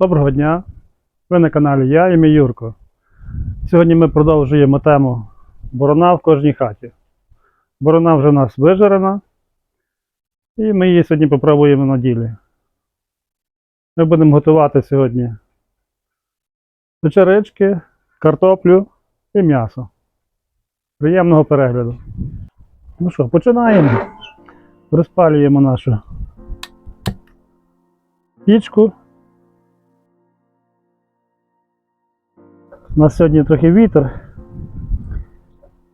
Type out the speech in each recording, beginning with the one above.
Доброго дня! Ви на каналі я і мій Юрко. Сьогодні ми продовжуємо тему борона в кожній хаті. Борона вже у нас вижарена, і ми її сьогодні попробуємо на ділі. Ми будемо готувати сьогодні печерички, картоплю і м'ясо. Приємного перегляду. Ну що, починаємо. Розпалюємо нашу пічку. У нас сьогодні трохи вітер.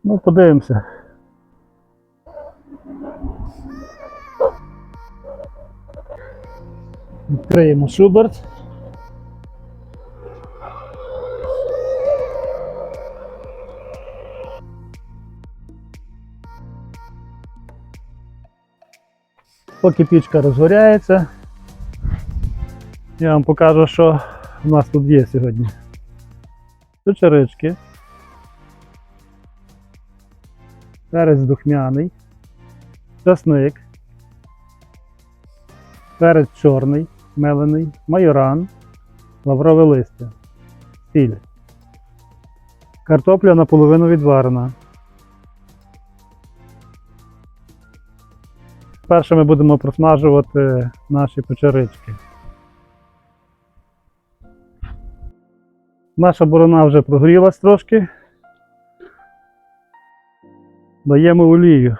Ну, подивимося. Відкриємо шуберт. Поки пічка розгоряється, я вам покажу, що у нас тут є сьогодні печерички, перець духмяний, часник, перець чорний, мелений, майоран, лаврове листя, сіль. Картопля наполовину відварена. Перше ми будемо просмажувати наші печерички. Наша борона вже прогрілась трошки. Даємо олію.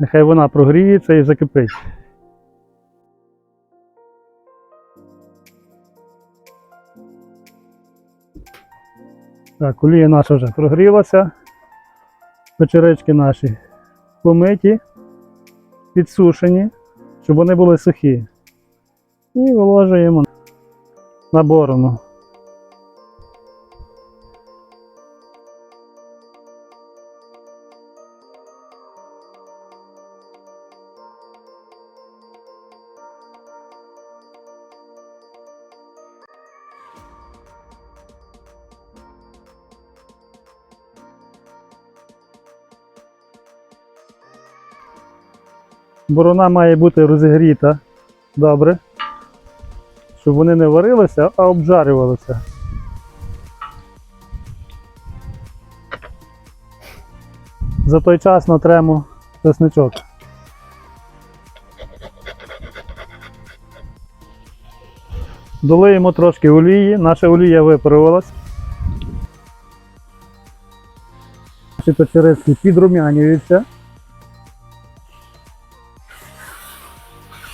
Нехай вона прогріється і закипить. Так, олія наша вже прогрілася. Печерички наші помиті, підсушені, щоб вони були сухі. І виложуємо на борону. Борона має бути розігріта добре, щоб вони не варилися, а обжарювалися. За той час натремо чесничок. Долиємо трошки олії, наша олія випарувалась. Наші печерицькі підрумянюються.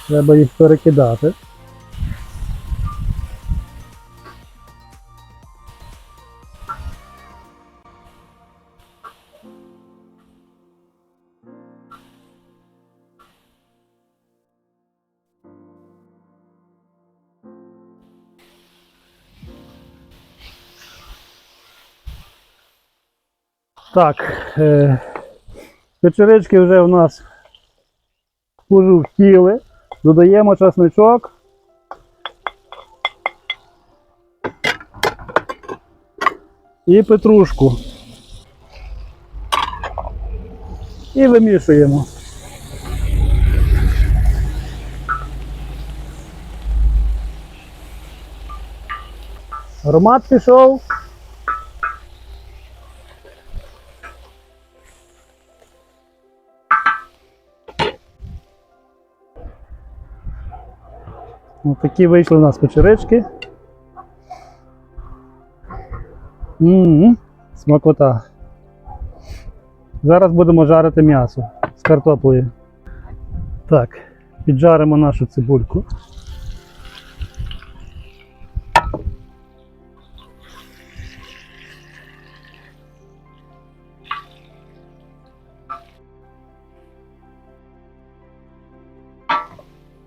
Треба їх перекидати. Так, е, печерички вже у нас пожовтіли. Додаємо часничок. І петрушку. І вимішуємо. Аромат пішов. Ось такі вийшли у нас печерички. Ммм, смакота. Зараз будемо жарити м'ясо з картоплею. Так, піджаримо нашу цибульку.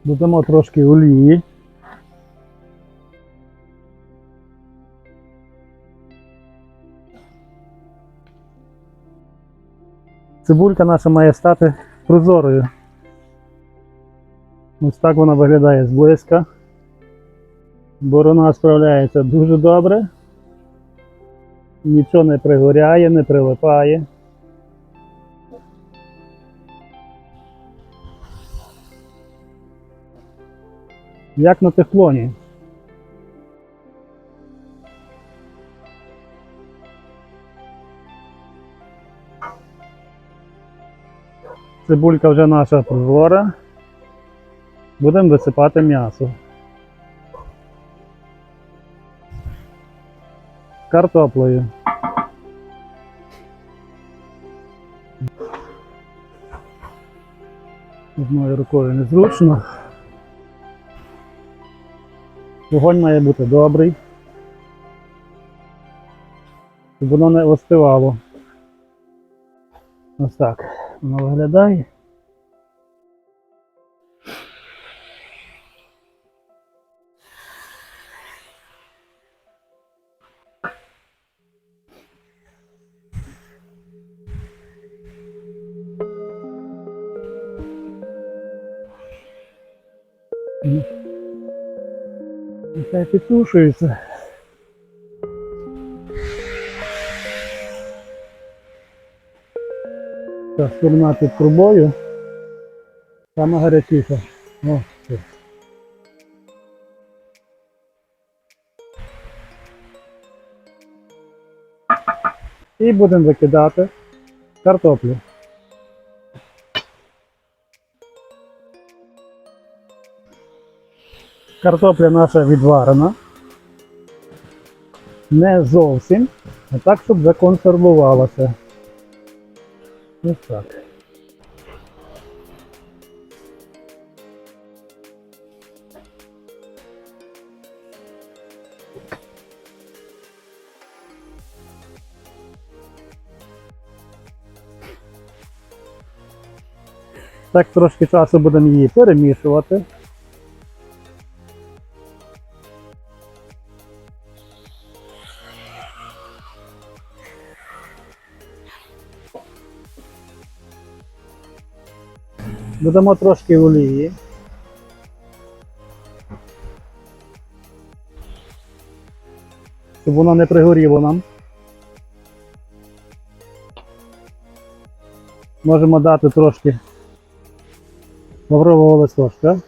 Додамо трошки олії. Цибулька наша має стати прозорою. Ось так вона виглядає зблизька. Борона справляється дуже добре. Нічого не пригоряє, не прилипає. як на тефлоні. Цибулька вже наша прозора. Будемо висипати м'ясо. Картоплею. Одною рукою незручно. Вогонь має бути добрий. Щоб воно не остивало. Ось так воно виглядає. Нехай підтушується. Та під трубою. Саме гарячіша. О, все. І будемо викидати картоплю. Картопля наша відварена. Не зовсім, а так, щоб законсервувалася. Ось так. Так трошки часу будемо її перемішувати. Додамо трошки олії. Щоб воно не пригоріло нам. Можемо дати трошки лаврового листочка.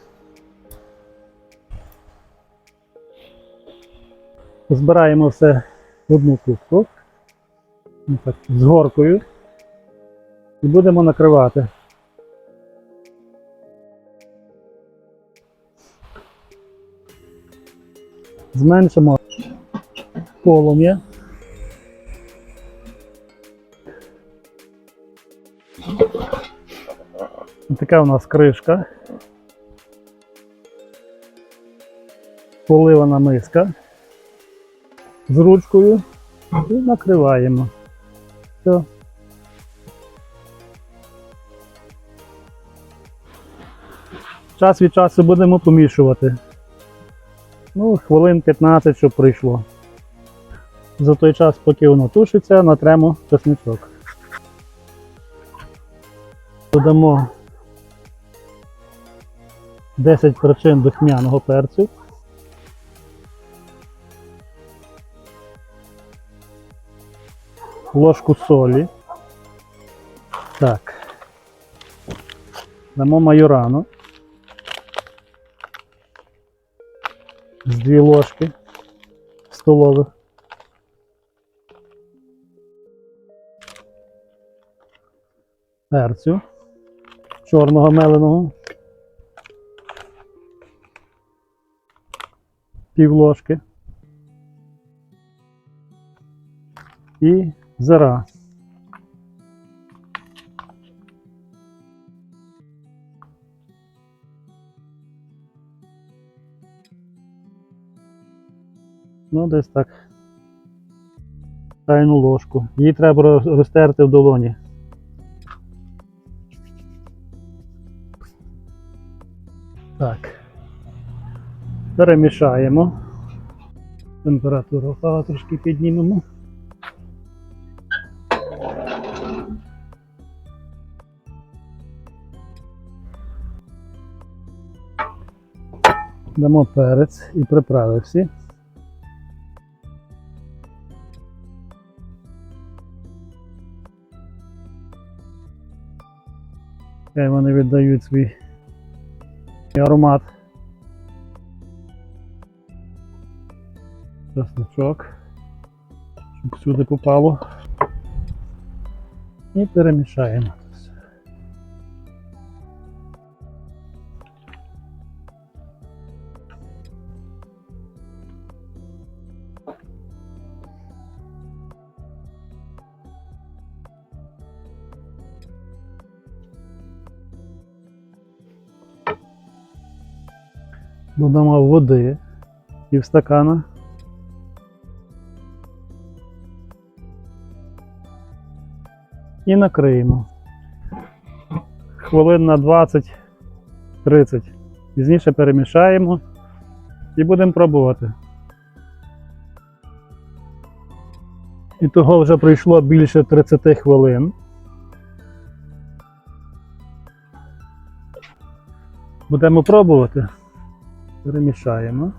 Збираємо все в одну кубку. З горкою. І будемо накривати. Зменшимо полум'я. Така у нас кришка. Поливана миска з ручкою і накриваємо. Все. Час від часу будемо помішувати. Ну, хвилин 15, щоб прийшло. За той час, поки воно тушиться, натремо чесничок. Додамо 10 причин духмяного перцю. Ложку солі. Так. Дамо майорану. З дві ложки столових. Перцю чорного меленого. Пів ложки. І зира. Ну, десь так. Чайну ложку. Її треба розтерти в долоні. Так. Перемішаємо. Температуру кава трошки піднімемо. Дамо перець і приправи всі. Хай вони віддають свій аромат. Часничок, щоб всюди попало. І перемішаємо. Додамо води пів стакана. І накриємо. Хвилин на 20-30. Пізніше перемішаємо і будемо пробувати. І того вже пройшло більше 30 хвилин. Будемо пробувати. Перемішаємо.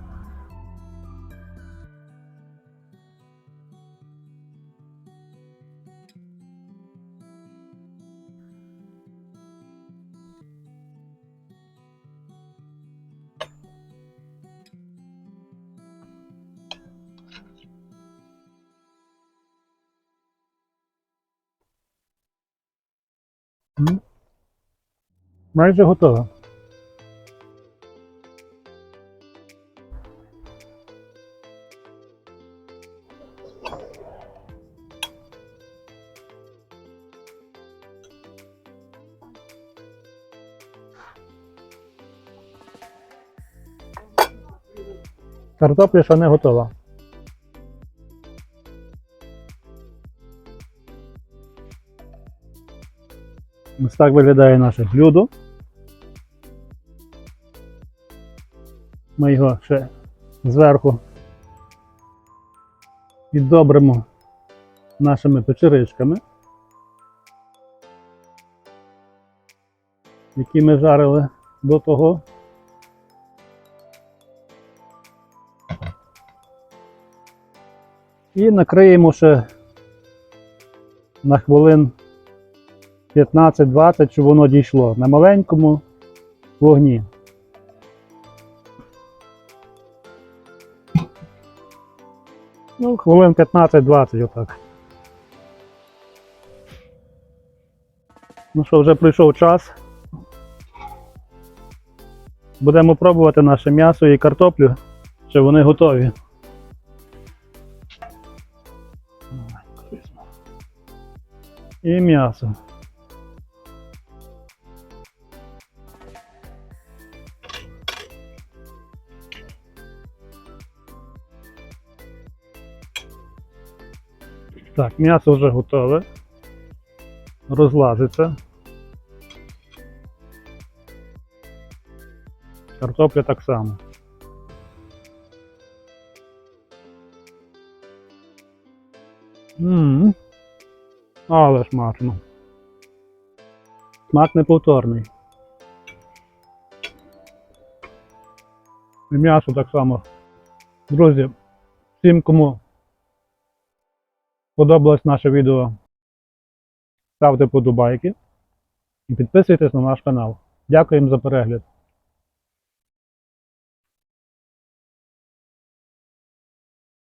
Майже готово. Картопля ще не готова. Ось так виглядає наше блюдо. Ми його ще зверху віддобримо нашими печеричками, які ми жарили до того. І накриємо ще на хвилин 15-20, щоб воно дійшло на маленькому вогні. Ну, хвилин 15-20 отак. Ну що, вже прийшов час. Будемо пробувати наше м'ясо і картоплю, чи вони готові. І м'ясо. Так, м'ясо вже готове. Розлазиться. Картопля так само. Ммм. Але смачно. Смак неповторний. І м'ясо так само. Друзі, всім, кому сподобалось наше відео, ставте подобайки і підписуйтесь на наш канал. Дякуємо за перегляд.